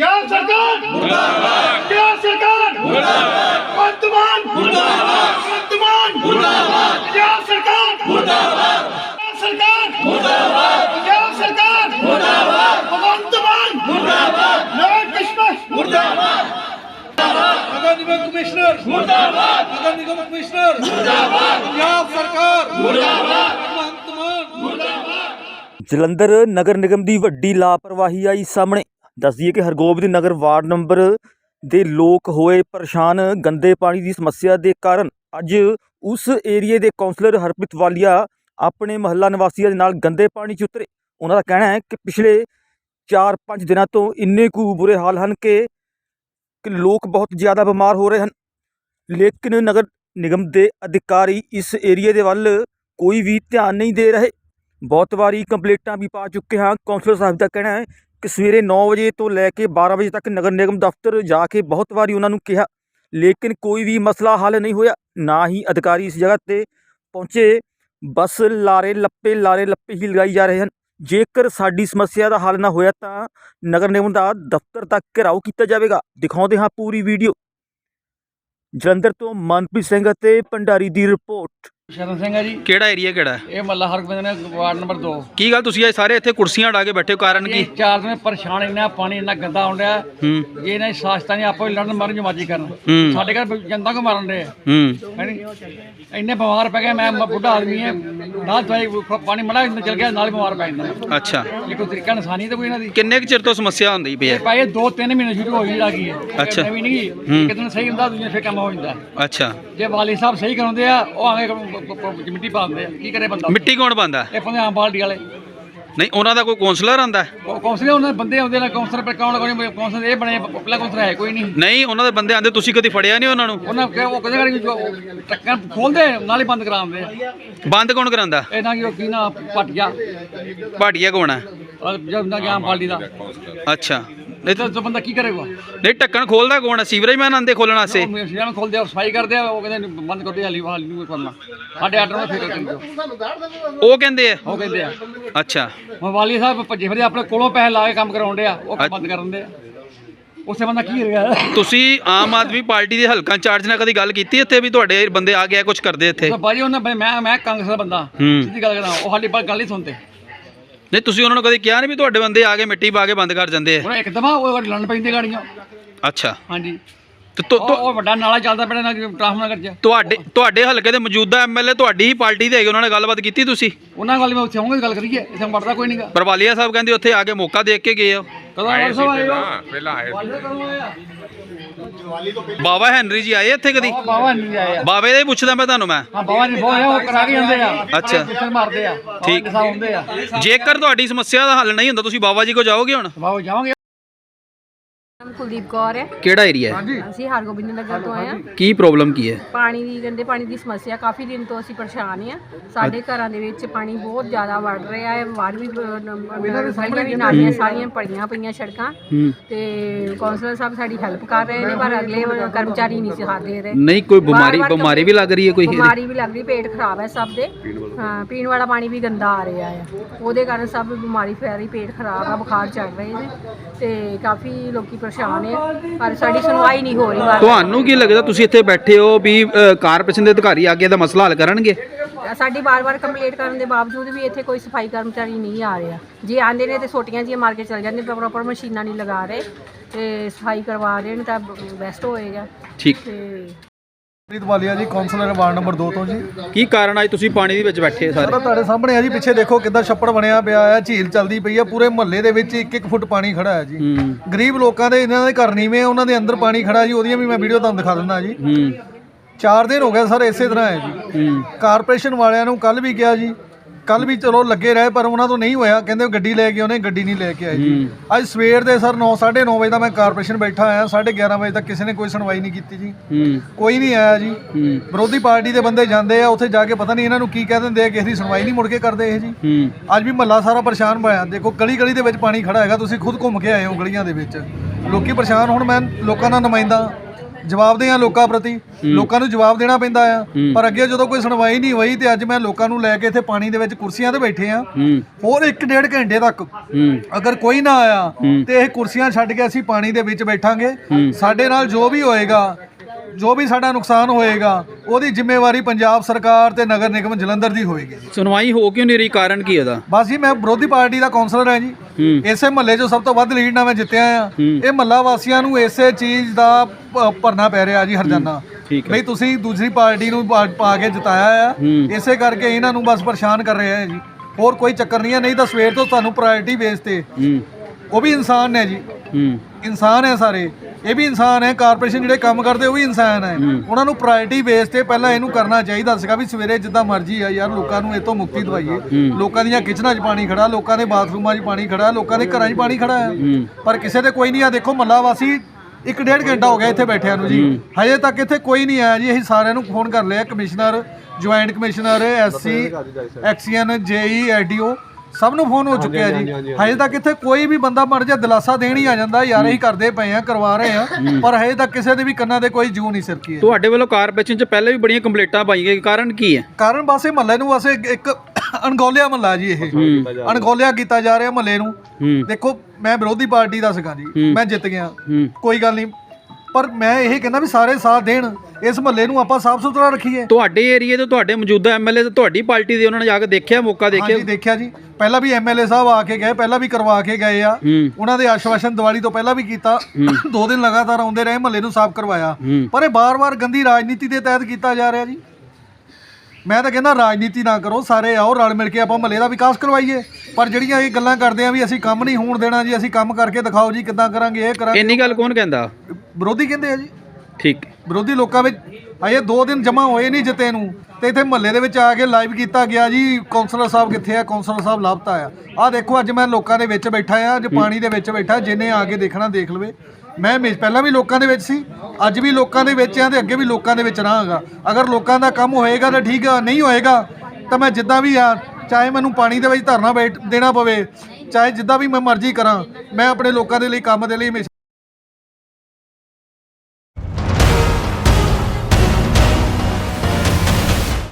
ਪੰਜਾਬ ਸਰਕਾਰ! ਮੁਰਦਾਬਾਦ! ਪੰਜਾਬ ਸਰਕਾਰ! ਮੁਰਦਾਬਾਦ! ਵਰਤਮਾਨ! ਮੁਰਦਾਬਾਦ! ਵਰਤਮਾਨ! ਮੁਰਦਾਬਾਦ! ਪੰਜਾਬ ਸਰਕਾਰ! ਮੁਰਦਾਬਾਦ! ਸਰਕਾਰ! ਮੁਰਦਾਬਾਦ! ਪੰਜਾਬ ਸਰਕਾਰ! ਮੁਰਦਾਬਾਦ! ਭਗਵੰਤ ਮਾਨ ਮੁਰਦਾਬਾਦ! ਨਵਾਂ ਕਸ਼ਮੀਰ ਮੁਰਦਾਬਾਦ! ਨਗਰ ਨਿਗਮ ਕਮਿਸ਼ਨਰ! ਮੁਰਦਾਬਾਦ! ਨਗਰ ਨਿਗਮ ਕਮਿਸ਼ਨਰ! ਮੁਰਦਾਬਾਦ! ਪੰਜਾਬ ਸਰਕਾਰ! ਮੁਰਦਾਬਾਦ! ਜਲੰਧਰ ਨਗਰ ਨਿਗਮ ਦੀ ਵੱਡੀ ਲਾਪਰਵਾਹੀ ਆਈ ਸਾਹਮਣੇ। ਦੱਸ ਦਈਏ ਕਿ ਹਰਗੋਬਿੰਦ ਨਗਰ ਵਾਰਡ ਨੰਬਰ ਦੇ ਲੋਕ ਹੋਏ ਪਰੇਸ਼ਾਨ ਗੰਦੇ ਪਾਣੀ ਦੀ ਸਮੱਸਿਆ ਦੇ ਕਾਰਨ ਅੱਜ ਉਸ ਏਰੀਏ ਦੇ ਕਾਉਂਸਲਰ ਹਰਪ੍ਰੀਤ ਵਾਲੀਆ ਆਪਣੇ ਮਹੱਲਾ ਨਿਵਾਸੀਆਂ ਦੇ ਨਾਲ ਗੰਦੇ ਪਾਣੀ 'ਚ ਉਤਰੇ। ਉਹਨਾਂ ਦਾ ਕਹਿਣਾ ਹੈ ਕਿ ਪਿਛਲੇ 4-5 ਦਿਨਾਂ ਤੋਂ ਇੰਨੇ ਕੁ ਬੁਰੇ ਹਾਲ ਹਨ ਕਿ ਕਿ ਲੋਕ ਬਹੁਤ ਜ਼ਿਆਦਾ ਬਿਮਾਰ ਹੋ ਰਹੇ ਹਨ। ਲੇਕਿਨ ਨਗਰ ਨਿਗਮ ਦੇ ਅਧਿਕਾਰੀ ਇਸ ਏਰੀਏ ਦੇ ਵੱਲ ਕੋਈ ਵੀ ਧਿਆਨ ਨਹੀਂ ਦੇ ਰਹੇ। ਬਹੁਤ ਵਾਰੀ ਕੰਪਲੇਂਟਾਂ ਵੀ ਪਾ ਚੁੱਕੇ ਹਾਂ। ਕਾਉਂਸਲਰ ਸਾਹਿਬ ਦਾ ਕਹਿਣਾ ਹੈ ਕਿ ਸਵੇਰੇ 9 ਵਜੇ ਤੋਂ ਲੈ ਕੇ 12 ਵਜੇ ਤੱਕ ਨਗਰ ਨਿਗਮ ਦਫ਼ਤਰ ਜਾ ਕੇ ਬਹੁਤ ਵਾਰੀ ਉਹਨਾਂ ਨੂੰ ਕਿਹਾ, ਲੇਕਿਨ ਕੋਈ ਵੀ ਮਸਲਾ ਹੱਲ ਨਹੀਂ ਹੋਇਆ, ਨਾ ਹੀ ਅਧਿਕਾਰੀ ਇਸ ਜਗ੍ਹਾ ਤੇ ਪਹੁੰਚੇ। ਬਸ ਲਾਰੇ ਲੱਪੇ ਲਾਰੇ ਲੱਪੇ ਹੀ ਲਗਾਈ ਜਾ ਰਹੇ ਹਨ। ਜੇਕਰ ਸਾਡੀ ਸਮੱਸਿਆ ਦਾ ਹੱਲ ਨਾ ਹੋਇਆ ਤਾਂ ਨਗਰ ਨਿਗਮ ਦਾ ਦਫ਼ਤਰ ਤੱਕ ਘਿਰਾਓ ਕੀਤਾ ਜਾਵੇਗਾ। ਦਿਖਾਉਂਦੇ ਹਾਂ ਪੂਰੀ ਵੀਡੀਓ। ਜਲੰਧਰ ਤੋਂ ਮਨਪ੍ਰੀਤ ਸਿੰਘ ਅਤੇ ਭੰਡਾਰੀ ਦੀ ਰਿਪੋਰਟ। ਸ਼ਰਨ ਸਿੰਘ ਹੈ ਜੀ। ਕਿਹੜਾ ਏਰੀਆ ਕਿਹੜਾ? ਹੈ? ਇਹ ਮੱਲਾ ਹਰਗੋਬਿੰਦ ਨੇ ਵਾਰਡ ਨੰਬਰ 2 ਕੀ ਗੱਲ ਤੁਸੀਂ ਅੱਜ ਸਾਰੇ ਇੱਥੇ ਕੁਰਸੀਆਂ ਢਾ ਕੇ ਬੈਠੇ ਹੋ ਕਾਰਨ ਕੀ? ਇਹ ਚਾਰ ਦਿਨ ਪਰੇਸ਼ਾਨ ਇੰਨਾ ਪਾਣੀ ਇੰਨਾ ਗੰਦਾ ਆਉਂਦਾ ਹੂੰ। ਜੇ ਇਹਨਾਂ ਸਾਸਤਾ ਨੇ ਆਪੋ ਹੀ ਲੜਨ ਮਰਨ ਜਮਾਜੀ ਕਰਨ। ਹੂੰ। ਸਾਡੇ ਘਰ ਜਨਤਾ ਕੋ ਮਾਰਨ ਦੇ ਹੂੰ। ਇੰਨੇ ਬਿਮਾਰ ਪੈ ਗਏ ਮੈਂ ਮ- ਬੁੱਢਾ ਆਦਮੀ ਹਾਂ ਨਾਲ ਦਵਾਈ ਪਾਣੀ ਮੜਾ ਚਲ ਗਿਆ ਨਾਲ ਹੀ ਬਿਮਾਰ ਪੈ ਜਾਂਦਾ। ਅੱਛਾ। ਇਹ ਕੋਈ ਤਰੀਕਾ ਇਨਸਾਨੀ ਤਾਂ ਕੋਈ ਇਹਨਾਂ ਦੀ? ਕਿੰਨੇ ਕੁ ਚਿਰ ਤੋਂ ਸਮੱਸਿਆ ਹੁੰਦੀ ਪਈ ਹੈ? ਇਹ ਪਾਏ 2-3 ਮਹੀਨੇ ਸ਼ੁਰੂ ਹੋਈ ਲੱਗੀ ਹੈ ਅੱਛਾ। ਇਹ ਵੀ ਨਹੀਂ ਹੂੰ। ਕਿਤੇ ਸਹੀ ਹੁੰਦਾ ਦੂਜੇ ਫੇਰ ਕੰਮ ਹੋ ਜਾਂਦਾ। ਅੱਛਾ। ਜੇ ਵਾਲੀ ਸਾਹਿਬ ਸਹੀ ਕਰਾਉਂਦੇ ਆ ਉਹ ਆਗੇ ਮਿੱਟੀ ਪਾ ਦਿੰਦੇ ਆ। ਕੀ ਕਰੇ ਬੰਦਾ ਮਿੱਟੀ ਕੌਣ ਪਾਉਂਦਾ? ਇਹ ਪੰਦੇ ਆਮ ਬਾਲਟੀ ਵਾਲੇ। ਨਹੀਂ ਉਹਨਾਂ ਦਾ ਕੋਈ ਕਾਉਂਸਲਰ ਆਂਦਾ ਕੌਂਸਲਰ ਉਹਨਾਂ ਦੇ ਬੰਦੇ ਆਉਂਦੇ ਨੇ ਕੌਂਸਲਰ ਪਰ ਕੌਣ ਕੋਈ ਕੌਂਸਲਰ ਇਹ ਬਣੇ ਪਹਿਲਾ ਕੌਂਸਲਰ ਹੈ ਕੋਈ ਨਹੀਂ। ਨਹੀਂ ਉਹਨਾਂ ਦੇ ਬੰਦੇ ਆਂਦੇ ਤੁਸੀਂ ਕਦੀ ਫੜਿਆ ਨਹੀਂ ਉਹਨਾਂ ਨੂੰ? ਉਹਨਾਂ ਉਹ ਕਦੇ ਕਦੇ ਟੱਕਾਂ ਖੋਲਦੇ ਨਾਲ ਹੀ ਬੰਦ ਕਰਾਉਂਦੇ ਬੰਦ ਕੌਣ ਕਰਾਂਦਾ ਇਹਨਾਂ ਕੀ ਉਹ ਕੀ ਨਾ ਪਟਿਆ ਭਾਟੀਆ ਕੌਣ ਹੈ ਜਦ ਨਾ ਗਿਆ ਪਾਲਟੀ ਦਾ। ਅੱਛਾ। ਨਹੀਂ ਤਾਂ ਜੋ ਬੰਦਾ ਕੀ ਕਰੇਗਾ? ਨਹੀਂ ਢੱਕਣ ਖੋਲਦਾ ਕੌਣ ਹੈ ਸੀਵਰੇਜ ਮੈਨ ਆਂਦੇ ਖੋਲਣ ਵਾਸਤੇ ਮਸ਼ੀਨਾਂ ਨੂੰ ਖੋਲਦੇ ਆ ਸਫ਼ਾਈ ਕਰਦੇ ਆ ਉਹ ਕਹਿੰਦੇ ਬੰਦ ਕਰਦੇ ਹਾਲੀ ਹਾਲੀ ਨੂੰ ਕਰਨਾ। ਸਾਡੇ ਆਰਡਰ ਨੂੰ ਫੇਰ ਕਰਦੇ ਉਹ ਕਹਿੰਦੇ ਆ? ਉਹ ਕਹਿੰਦੇ ਆ। ਅੱਛਾ। ਮਵਾਲੀ ਸਾਹਿਬ ਭੱਜੇ ਫਿਰਦੇ ਆਪਣੇ ਕੋਲੋਂ ਪੈਸੇ ਲਾ ਕੇ ਕੰਮ ਕਰਾਉਂਦੇ ਆ ਉਹ ਬੰਦ ਕਰਨ ਦੇ ਆ। ਉਸੇ ਬੰਦਾ ਕੀ ਰਿਹਾ ਤੁਸੀਂ ਆਮ ਆਦਮੀ ਪਾਰਟੀ ਦੇ ਹਲਕਾ ਇੰਚਾਰਜ ਨਾਲ ਕਦੀ ਗੱਲ ਕੀਤੀ ਇੱਥੇ ਵੀ ਤੁਹਾਡੇ ਬੰਦੇ ਆ ਗਿਆ ਕੁਝ ਕਰਦੇ ਇੱਥੇ? ਬਾਜੀ ਉਹਨਾਂ ਮੈਂ ਮੈਂ ਕਾਂਗਰਸ ਦਾ ਬੰਦਾ। ਸਿੱਧੀ ਗੱਲ ਕਰਾਂ ਉਹ ਸਾਡੀ ਗੱਲ ਨਹੀਂ ਸੁਣਦੇ। ਨਹੀਂ ਤੁਸੀਂ ਉਹਨਾਂ ਨੂੰ ਕਦੀ ਕਿਹਾ ਨਹੀਂ ਵੀ ਤੁਹਾਡੇ ਬੰਦੇ ਆ ਕੇ ਮਿੱਟੀ ਪਾ ਕੇ ਬੰਦ ਕਰ ਜਾਂਦੇ ਆ? ਉਹਨਾਂ ਇੱਕਦਮ ਉਹ ਲੜਨ ਪੈਂਦੇ ਗਾੜੀਆਂ। ਅੱਛਾ। ਹਾਂਜੀ। ਤੇ ਤੁ- ਉਹ ਤੁ- ਉਹ ਵੱਡਾ ਨਾਲਾ ਚੱਲਦਾ ਪਿਆ ਨਾ ਟ੍ਰਾਂਸਫਾਰਮਰ ਚ ਤੁਹਾਡੇ ਤੁਹਾਡੇ ਹਲਕੇ ਦੇ ਮੌਜੂਦਾ ਐਮਐਲਏ ਤੁਹਾਡੀ ਹੀ ਪਾਰਟੀ ਦੇ ਹੈਗੇ ਉਹਨਾਂ ਨਾਲ ਗੱਲਬਾਤ ਕੀਤੀ ਤੁਸੀਂ? ਉਹਨਾਂ ਨਾਲ ਮੈਂ ਉੱਥੇ ਆਉਂਗਾ ਗੱਲ ਕਰੀਏ। ਇੱਥੇ ਵੜਦਾ ਕੋਈ ਨਹੀਂਗਾ ਪਰ ਵਾਲੀਆ ਸਾਹਿਬ ਕਹਿੰਦੇ ਉੱਥੇ ਆ ਕੇ ਮੌਕਾ ਦੇਖ ਕੇ ਗਏ ਹੋ ਕਦੋਂ ਆਏ ਸੋ ਆਏ ਪਹਿਲਾਂ ਆਏ ਕਦੋਂ ਆਇਆ? ਬਾਬਾ ਹੈਨਰੀ ਜੀ ਆਏ ਇੱਥੇ ਕਦੀ? ਬਾਬਾ ਨਹੀਂ ਆਇਆ ਬਾਬੇ ਦਾ ਹੀ ਪੁੱਛਦਾ ਮੈਂ ਤੁਹਾਨੂੰ ਮੈਂ। ਹਾਂ ਬਾਬਾ ਨਹੀਂ ਬਹੁਤ ਉਹ ਕਰਾ ਕੇ ਜਾਂਦੇ ਆ। ਅੱਛਾ। ਪਿੱਛੇ ਮਾਰਦੇ ਆ। ਠੀਕ। ਠੀਕ ਸਾਹਿਬ ਹੁੰਦੇ ਆ। ਜੇਕਰ ਤੁਹਾਡੀ ਸਮੱਸਿਆ ਦਾ ਹੱਲ ਨਹੀਂ ਹੁੰਦਾ ਤੁਸੀਂ ਬਾਬਾ ਜੀ ਕੋ ਜਾਓਗੇ ਹੁਣ? ਬਾਬਾ ਜਾਵਾਂਗੇ। ਨਾਮ ਕੁਲਦੀਪ ਕੌਰ ਹੈ। ਕਿਹੜਾ ਏਰੀਆ ਅਸੀਂ ਹਰਗੋਬਿੰਦ ਨਗਰ ਤੋਂ ਆਏ ਹਾਂ। ਕੀ ਪ੍ਰੋਬਲਮ ਕੀ ਹੈ? ਪਾਣੀ ਦੀ ਗੰਦੇ ਪਾਣੀ ਦੀ ਸਮੱਸਿਆ ਕਾਫੀ ਦਿਨ ਤੋਂ ਅਸੀਂ ਪਰੇਸ਼ਾਨ ਹਾਂ। ਸਾਡੇ ਘਰਾਂ ਦੇ ਵਿੱਚ ਪਾਣੀ ਬਹੁਤ ਜ਼ਿਆਦਾ ਵੜ ਰਿਹਾ ਹੈ। ਵਾਰ ਵੀ ਅਹ, ਸਾਰੀਆਂ ਵੀ ਨਾਲੀਆਂ ਸਾਰੀਆਂ ਪੜੀਆਂ ਪਈਆਂ ਸੜਕਾਂ। ਤੇ ਕੌਂਸਲਰ ਸਾਹਿਬ ਸਾਡੀ ਹੈਲਪ ਕਰ ਰਹੇ ਨੇ ਪਰ ਅਗਲੇ ਕਰਮਚਾਰੀ ਨਹੀਂ ਸਿਖਾ ਦੇ ਰਹੇ। ਨਹੀਂ ਕੋਈ ਬਿਮਾਰੀ ਬਿਮਾਰੀ ਵੀ ਲੱਗ ਰਹੀ ਹੈ ਕੋਈ ਬਿਮਾਰੀ ਵੀ ਲੱਗ ਰਹੀ ਪੇਟ ਖਰਾਬ ਹੈ ਸਭ ਦੇ। ਹਾਂ ਪੀਣ ਵਾਲਾ ਪਾਣੀ ਵੀ ਗੰਦਾ ਆ ਰਿਹਾ ਹੈ। ਉਹਦੇ ਕਾਰਨ ਸਭ ਬਿਮਾਰੀ ਫੈਲ ਰਹੀ ਪੇਟ ਖਰਾਬ ਆ ਬੁਖਾਰ ਚੜ ਰਹੇ ਨੇ। ਤੇ ਕਾਫੀ ਲੋਕੀ ਪਰੇਸ਼ਾਨ ਹੈ ਪਰ ਸਾਡੀ ਸੁਣਵਾਈ ਨਹੀਂ ਹੋ ਰਹੀ ਤੁਹਾਨੂੰ ਕੀ ਲੱਗਦਾ ਤੁਸੀਂ ਇੱਥੇ ਬੈਠੇ ਹੋ ਵੀ ਅ, ਕਾਰਪੋਰੇਸ਼ਨ ਦੇ ਅਧਿਕਾਰੀ ਆ ਕੇ ਇਹਦਾ ਮਸਲਾ ਹੱਲ ਕਰਨਗੇ? ਸਾਡੀ ਬਾਰ-ਬਾਰ ਕੰਪਲੀਟ ਕਰਨ ਦੇ ਬਾਵਜੂਦ ਵੀ ਇੱਥੇ ਕੋਈ ਸਫ਼ਾਈ ਕਰਮਚਾਰੀ ਨਹੀਂ ਆ ਰਿਹਾ। ਜੇ ਆਂਦੇ ਨੇ ਤੇ ਛੋਟੀਆਂ ਜੀਆਂ ਮਾਰ ਕੇ ਚਲ ਜਾਂਦੇ ਪ੍ਰੋਪਰ ਮਸ਼ੀਨਾਂ ਨਹੀਂ ਲਗਾ ਰਹੇ ਤੇ ਸਫ਼ਾਈ ਕਰਵਾ ਦੇਣ ਤਾਂ ਬੈਸਟ ਹੋਏਗਾ। ਠੀਕ। ਤੇ ਪ੍ਰੀਤ ਵਾਲੀਆ ਜੀ ਕਾਉਂਸਲਰ ਵਾਰਡ ਨੰਬਰ 2 ਤੋਂ ਜੀ। ਕੀ ਕਾਰਨ ਅੱਜ ਤੁਸੀਂ ਪਾਣੀ ਦੇ ਵਿੱਚ ਬੈਠੇ ਸਾਰੇ। ਸਰ ਤੁਹਾਡੇ ਸਾਹਮਣੇ ਆ ਜੀ ਪਿੱਛੇ ਦੇਖੋ ਕਿੱਦਾਂ ਛੱਪੜ ਬਣਿਆ ਪਿਆ ਹੈ ਝੀਲ ਚੱਲਦੀ ਪਈ ਹੈ ਪੂਰੇ ਮੁਹੱਲੇ ਦੇ ਵਿੱਚ 1-1 ਫੁੱਟ ਪਾਣੀ ਖੜਾ ਹੈ ਜੀ। ਹੂੰ। ਗਰੀਬ ਲੋਕਾਂ ਦੇ ਇਹਨਾਂ ਦੇ ਘਰ ਨੀਵੇਂ ਆ, ਉਹਨਾਂ ਦੇ ਅੰਦਰ ਪਾਣੀ ਖੜਾ ਜੀ ਉਹਦੀਆਂ ਵੀ ਮੈਂ ਵੀਡੀਓ ਤੁਹਾਨੂੰ ਦਿਖਾ ਦਿੰਦਾ ਜੀ। ਹੂੰ। 4 ਦਿਨ ਹੋ ਗਏ ਸਰ ਇਸੇ ਤਰ੍ਹਾਂ ਹੈ ਜੀ। ਹੂੰ। ਕਾਰਪੋਰੇਸ਼ਨ ਵਾਲਿਆਂ ਨੂੰ ਕੱਲ ਵੀ ਕਿਹਾ ਜੀ ਕੱਲ ਵੀ ਚਲੋ ਲੱਗੇ ਰਹੇ ਪਰ ਉਹਨਾਂ ਤੋਂ ਨਹੀਂ ਹੋਇਆ। ਕਹਿੰਦੇ ਉਹ ਗੱਡੀ ਲੈ ਕੇ ਉਹਨੇ ਗੱਡੀ ਨਹੀਂ ਲੈ ਕੇ ਆਏ ਜੀ। ਅੱਜ ਸਵੇਰ ਦੇ ਸਰ 9 9:30 ਵਜੇ ਦਾ ਮੈਂ ਕਾਰਪੋਰੇਸ਼ਨ ਬੈਠਾ ਆਇਆ 11:30 ਵਜੇ ਤੱਕ ਕਿਸੇ ਨੇ ਕੋਈ ਸੁਣਵਾਈ ਨਹੀਂ ਕੀਤੀ ਜੀ। ਕੋਈ ਨਹੀਂ ਆਇਆ ਜੀ। ਵਿਰੋਧੀ ਪਾਰਟੀ ਦੇ ਬੰਦੇ ਜਾਂਦੇ ਆ ਉੱਥੇ ਜਾ ਕੇ ਪਤਾ ਨਹੀਂ ਇਹਨਾਂ ਨੂੰ ਕੀ ਕਹਿ ਦਿੰਦੇ ਆ ਕਿਸੇ ਦੀ ਸੁਣਵਾਈ ਨਹੀਂ ਮੁੜ ਕੇ ਕਰਦੇ ਇਹ ਜੀ। ਅੱਜ ਵੀ ਮਹੱਲਾ ਸਾਰਾ ਪਰੇਸ਼ਾਨ ਹੋਇਆ। ਦੇਖੋ ਗਲੀ ਗਲੀ ਦੇ ਵਿੱਚ ਪਾਣੀ ਖੜਾ ਹੈਗਾ ਤੁਸੀਂ ਖੁਦ ਘੁੰਮ ਕੇ ਆਏ ਹੋ ਗਲੀਆਂ ਦੇ ਵਿੱਚ। ਲੋਕੀ ਪਰੇਸ਼ਾਨ ਹੁਣ ਮੈਂ ਲੋਕਾਂ ਦਾ ਨੁਮਾਇੰਦਾ ਜਵਾਬ ਦੇ ਆ ਲੋਕਾਂ ਪ੍ਰਤੀ? ਲੋਕਾਂ ਨੂੰ ਜਵਾਬ ਦੇਣਾ ਪੈਂਦਾ ਆ। ਪਰ ਅੱਗੇ ਜਦੋਂ ਕੋਈ ਸੁਣਵਾਈ ਨਹੀਂ ਹੋਈ ਤੇ ਅੱਜ ਮੈਂ ਲੋਕਾਂ ਨੂੰ ਲੈ ਕੇ ਇੱਥੇ ਪਾਣੀ ਦੇ ਵਿੱਚ ਕੁਰਸੀਆਂ ਤੇ ਬੈਠੇ ਆ। ਹੋਰ 1.5 ਘੰਟੇ ਤੱਕ। ਅਗਰ ਕੋਈ ਨਾ ਆਇਆ ਤੇ ਇਹ ਕੁਰਸੀਆਂ ਛੱਡ ਕੇ ਅਸੀਂ ਪਾਣੀ ਦੇ ਵਿੱਚ ਬੈਠਾਂਗੇ। ਸਾਡੇ ਨਾਲ ਜੋ ਵੀ ਹੋਏਗਾ ਜੋ ਵੀ ਸਾਡਾ ਨੁਕਸਾਨ ਹੋਏਗਾ ਉਹਦੀ ਜ਼ਿੰਮੇਵਾਰੀ ਪੰਜਾਬ ਸਰਕਾਰ ਤੇ ਨਗਰ ਨਿਗਮ ਜਲੰਧਰ ਦੀ ਹੋਏਗੀ ਸੁਣਵਾਈ ਹੋ ਕਿਉਂ ਨਹੀਂ ਰਹੀ? ਕਾਰਨ ਕੀ ਉਹਦਾ ਬਸ ਜੀ ਮੈਂ ਵਿਰੋਧੀ ਪਾਰਟੀ ਦਾ ਕਾਉਂਸਲਰ ਹਾਂ ਜੀ। ਇਸੇ ਮਹੱਲੇ 'ਚੋਂ ਸਭ ਤੋਂ ਵੱਧ ਲੀਡ ਨਾਲ ਮੈਂ ਜਿੱਤਿਆ ਆ ਇਹ ਮਹੱਲਾ ਵਾਸੀਆਂ ਨੂੰ ਇਸੇ ਚੀਜ਼ ਦਾ ਭ- ਭਰਨਾ ਪੈ ਰਿਹਾ ਜੀ ਹਰਜਾਨਾ। ਠੀਕ ਹੈ। ਬਈ ਤੁਸੀਂ ਦੂਸਰੀ ਪਾਰਟੀ ਨੂੰ ਪਾ ਪਾ ਕੇ ਜਿਤਾਇਆ ਆ। ਇਸੇ ਕਰਕੇ ਇਹਨਾਂ ਨੂੰ ਬਸ ਪਰੇਸ਼ਾਨ ਕਰ ਰਹੇ ਆ ਜੀ। ਹੋਰ ਕੋਈ ਚੱਕਰ ਨਹੀਂ ਹੈ ਨਹੀਂ ਤਾਂ ਸਵੇਰ ਤੋਂ ਤੁਹਾਨੂੰ ਪ੍ਰਾਇੋਰਟੀ ਬੇਸ ਤੇ। ਹੂੰ। ਉਹ ਵੀ ਇਨਸਾਨ ਨੇ ਜੀ। ਹੂੰ। ਇਨਸਾਨ ਹੈ ਸਾਰੇ। ਇਹ ਵੀ ਇਨਸਾਨ ਹੈ ਕਾਰਪੋਰੇਸ਼ਨ ਜਿਹੜੇ ਕੰਮ ਕਰਦੇ ਉਹ ਵੀ ਇਨਸਾਨ ਹੈ। ਉਹਨਾਂ ਨੂੰ ਪ੍ਰਾਇੋਰਟੀ ਬੇਸ ਤੇ ਪਹਿਲਾਂ ਇਹਨੂੰ ਕਰਨਾ ਚਾਹੀਦਾ ਸੀਗਾ ਵੀ ਸਵੇਰੇ ਜਿੱਦਾਂ ਮਰਜ਼ੀ ਆ ਯਾਰ ਲੋਕਾਂ ਨੂੰ ਇਹ ਤੋਂ ਮੁਕਤੀ ਦਵਾਈਏ। ਲੋਕਾਂ ਦੀਆਂ ਕਿਚਨਾਂ 'ਚ ਪਾਣੀ ਖੜਾ ਲੋਕਾਂ ਦੇ ਬਾਥਰੂਮਾਂ 'ਚ ਪਾਣੀ ਖੜਾ ਲੋਕਾਂ ਦੇ ਘਰਾਂ 'ਚ ਪਾਣੀ ਖੜਾ ਹੈ। ਪਰ ਕਿਸੇ ਦੇ ਕੋਈ ਨਹੀਂ ਆ ਦੇਖੋ ਮੱਲਾ ਵਾਸੀ ਇੱਕ ਡੇਢ ਘੰਟਾ ਹੋ ਗਿਆ ਇੱਥੇ ਬੈਠਿਆਂ ਨੂੰ ਜੀ। ਹਜੇ ਤੱਕ ਇੱਥੇ ਕੋਈ ਨਹੀਂ ਆਇਆ ਜੀ ਅਸੀਂ ਸਾਰਿਆਂ ਨੂੰ ਫੋਨ ਕਰ ਲਿਆ। Commissioner joint commissioner SC XEN JE ADO ਸਭ ਨੂੰ ਫੋਨ ਹੋ ਚੁੱਕਿਆ ਜੀ। ਹਜੇ ਤੱਕ ਇੱਥੇ ਕੋਈ ਵੀ ਬੰਦਾ ਮਰ ਜਾ ਦਿਲਾਸਾ ਦੇਣ ਹੀ ਆ ਜਾਂਦਾ। ਯਾਰ ਅਸੀਂ ਕਰਦੇ ਪਏ ਆ ਕਰਵਾ ਰਹੇ ਆ। ਪਰ ਹਜੇ ਤੱਕ ਕਿਸੇ ਦੇ ਵੀ ਕੰਨਾਂ ਦੇ ਕੋਈ ਜੂ ਨਹੀਂ ਸਰਕੀ ਹੈ। ਤੁਹਾਡੇ ਵੱਲੋਂ ਕਾਰਪੋਰੇਸ਼ਨ 'ਚ ਪਹਿਲੇ ਵੀ ਬੜੀਆਂ ਕੰਪਲੇਂਟਾਂ ਪਾਈਆਂ ਗਈਆਂ। ਕਾਰਨ ਕੀ ਹੈ? ਕਾਰਨ ਬਸ ਇਹ ਮਹੱਲੇ ਨੂੰ ਬਸ ਇੱਕ- ਅਣਗੌਲਿਆ ਮਹੱਲਾ ਜੀ ਇਹ। ਅਣਗੌਲਿਆ ਕੀਤਾ ਜਾ ਰਿਹਾ ਮਹੱਲੇ ਨੂੰ। ਦੇਖੋ ਮੈਂ ਵਿਰੋਧੀ ਪਾਰਟੀ ਦਾ ਸੀਗਾ ਜੀ। ਮੈਂ ਜਿੱਤ ਗਿਆ। ਕੋਈ ਗੱਲ ਨਹੀਂ। ਪਰ ਮੈਂ ਇਹ ਕਹਿੰਦਾ ਵੀ ਸਾਰੇ ਸਾਥ ਦੇਣ ਇਸ ਮਹੱਲੇ ਨੂੰ ਆਪਾਂ ਸਾਫ਼ ਸੁਥਰਾ ਰੱਖੀਏ। ਤੁਹਾਡੇ ਏਰੀਏ ਤੋਂ ਤੁਹਾਡੇ ਮੌਜੂਦਾ ਐਮਐਲਏ ਤੇ ਤੁਹਾਡੀ ਪਾਰਟੀ ਦੇ ਉਹਨਾਂ ਨੇ ਜਾ ਕੇ ਦੇਖਿਆ ਮੌਕਾ ਦੇਖਿਆ? ਹਾਂਜੀ ਦੇਖਿਆ ਜੀ। ਪਹਿਲਾਂ ਵੀ ਐਮਐਲਏ ਸਾਹਿਬ ਆ ਕੇ ਗਏ ਪਹਿਲਾਂ ਵੀ ਕਰਵਾ ਕੇ ਗਏ ਆ। ਹੂੰ। ਉਹਨਾਂ ਦੇ ਆਸ਼ਵਾਸਨ ਦੀਵਾਲੀ ਤੋਂ ਪਹਿਲਾਂ ਵੀ ਕੀਤਾ। ਦੋ ਦਿਨ ਲਗਾਤਾਰ ਆਉਂਦੇ ਰਹੇ ਮਹੱਲੇ ਨੂੰ ਸਾਫ਼ ਕਰਵਾਇਆ। ਹੂੰ। ਪਰ ਇਹ ਬਾਰ-ਬਾਰ ਗੰਦੀ ਰਾਜਨੀਤੀ ਦੇ ਤਹਿਤ ਕੀਤਾ ਜਾ ਰਿਹਾ ਜੀ। ਮੈਂ ਤਾਂ ਕਹਿੰਦਾ ਰਾਜਨੀਤੀ ਨਾ ਕਰੋ ਸਾਰੇ ਆਓ ਰਲ ਮਿਲ ਕੇ ਆਪਾਂ ਮਹੱਲੇ ਦਾ ਵਿਕਾਸ ਕਰਵਾਈਏ। ਪਰ ਜਿਹੜੀਆਂ ਇਹ ਗੱਲਾਂ ਕਰਦੇ ਆ ਵੀ ਅਸੀਂ ਕੰਮ ਨਹੀਂ ਹੋਣ ਦੇਣਾ ਜੀ ਅਸੀਂ ਕੰਮ ਕਰਕੇ ਦਿਖਾਓ ਜੀ ਕਿੱਦਾਂ ਕਰਾਂਗੇ ਇਹ ਕਰਾਂਗੇ। ਇੰਨੀ ਗੱਲ ਕੌਣ ਕਹਿੰਦਾ? ਵਿਰੋਧੀ ਕਹਿੰਦੇ ਆ ਜੀ। ਠੀਕ। ਵਿਰੋਧੀ ਲੋਕਾਂ ਵਿੱਚ ਅਜੇ 2 ਦਿਨ ਜਮਾ ਹੋਏ ਨਹੀਂ ਜਿੱਤੇ ਨੂੰ ਤੇ ਇੱਥੇ ਮਹੱਲੇ ਦੇ ਵਿੱਚ ਆ ਕੇ ਲਾਈਵ ਕੀਤਾ ਗਿਆ ਜੀ। ਕਾਉਂਸਲਰ ਸਾਹਿਬ ਕਿੱਥੇ ਆ? ਕਾਉਂਸਲਰ ਸਾਹਿਬ ਲਾਪਤਾ ਆ। ਆਹ ਦੇਖੋ ਅੱਜ ਮੈਂ ਲੋਕਾਂ ਦੇ ਵਿੱਚ ਬੈਠਾ ਆ ਅੱਜ ਪਾਣੀ ਦੇ ਵਿੱਚ ਬੈਠਾ ਜਿਹਨੇ ਆ ਕੇ ਦੇਖਣਾ ਦੇਖ ਲਵੇ। ਮੈਂ ਹਮੇਸ਼ ਪਹਿਲਾਂ ਵੀ ਲੋਕਾਂ ਦੇ ਵਿੱਚ ਸੀ ਅੱਜ ਵੀ ਲੋਕਾਂ ਦੇ ਵਿੱਚ ਆ ਤੇ ਅੱਗੇ ਵੀ ਲੋਕਾਂ ਦੇ ਵਿੱਚ ਰਹਾਂਗਾ। ਅਗਰ ਲੋਕਾਂ ਦਾ ਕੰਮ ਹੋਏਗਾ ਤਾਂ ਠੀਕ ਆ ਨਹੀਂ ਹੋਏਗਾ ਤਾਂ ਮੈਂ ਜਿੱਦਾਂ ਵੀ ਆ ਚਾਹੇ ਮੈਨੂੰ ਪਾਣੀ ਦੇ ਵਿੱਚ ਧਰਨਾ ਬੈਠ ਦੇਣਾ ਪਵੇ, ਚਾਹੇ ਜਿੱਦਾਂ ਵੀ ਮੈਂ ਮਰਜ਼ੀ ਕਰਾਂ, ਮੈਂ ਆਪਣੇ ਲੋਕਾਂ ਦੇ ਲਈ, ਕੰਮ ਦੇ ਲਈ ਹਮੇਸ਼ਾ